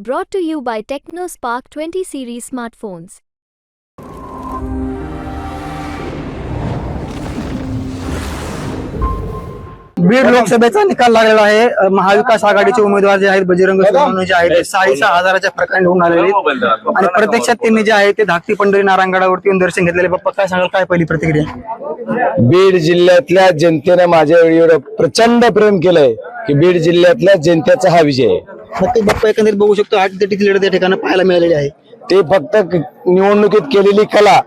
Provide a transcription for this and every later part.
Brought to you by TechnoSpark 20 series smartphones. Beed लोकसभेचा निकाल लागलेला आहे. अ, महाविकास आघाडीचे उमेदवार जे आहेत बजरंग सोनवणे जे आहेत ते साडेसहा हजाराच्या फरकाने निवडून आलेले आहेत. आणि प्रत्यक्षात त्यांनी जे आहे ते धाकटी पंढरी नारायणगडावरती येऊन दर्शन घेतलेले. बाप्पा काय सांगाल? काय पहिली प्रतिक्रिया? बीड जिल्ह्यातल्या जनतेने माझ्या एवढं प्रचंड प्रेम केलंय की बीड जिल्ह्यातल्या जनतेचा हा विजय आहे. नक्की बाप्पा एकंदरीत बघू शकतो आठ ते लढत त्या ठिकाणी पाहायला मिळालेली आहे. ते फक्त निवडणुकीत केलेली कला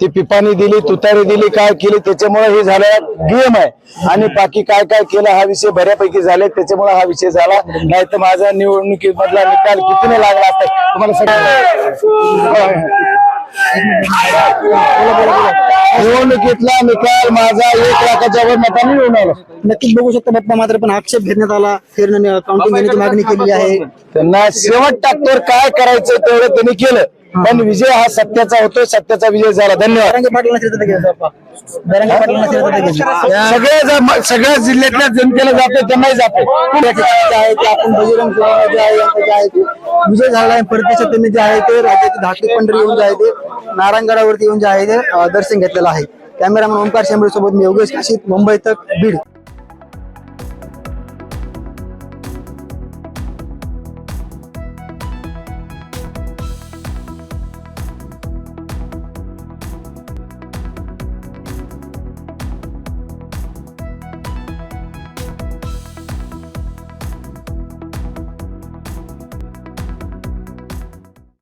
ती पिपाणी दिली तुतारी दिली काय केली त्याच्यामुळे हे झालं गेम आहे. आणि बाकी काय काय केलं हा विषय बऱ्यापैकी झाले त्याच्यामुळे हा विषय झाला. नाही तर माझा निवडणुकीत मधला निकाल कितीने लागला असता तुम्हाला सगळं निवडणुकीतला निकाल? माझा एक लाखाच्या वर मताने निवडून आला. नक्कीच बघू शकतो बाप्पा मात्र पण आक्षेप घेण्यात आला. फिरणं काउंटिंग घेण्याची मागणी केलेली आहे. त्यांना शेवट टाकतोर काय करायचं तेवढं त्यांनी केलं. पण विजय हा सत्याचा होतो सत्याचा विजय झाला. धन्यवाद. सगळ्या सगळ्या जिल्ह्यातल्या जनतेला जाते त्यांनाही जाते आपण बजरंग जे आहे यांचं जे आहे ते. विजय झाला आहे प्रत्यक्षात त्यांनी जे आहे ते राज्याची धाकटी पंढरी येऊन जे आहे ते नारायणगडावरती येऊन जे आहे ते दर्शन घेतलेलं आहे. कॅमेरामॅन ओमकार शेंबळे सोबत मी योगेश काशीत मुंबई तक बीड.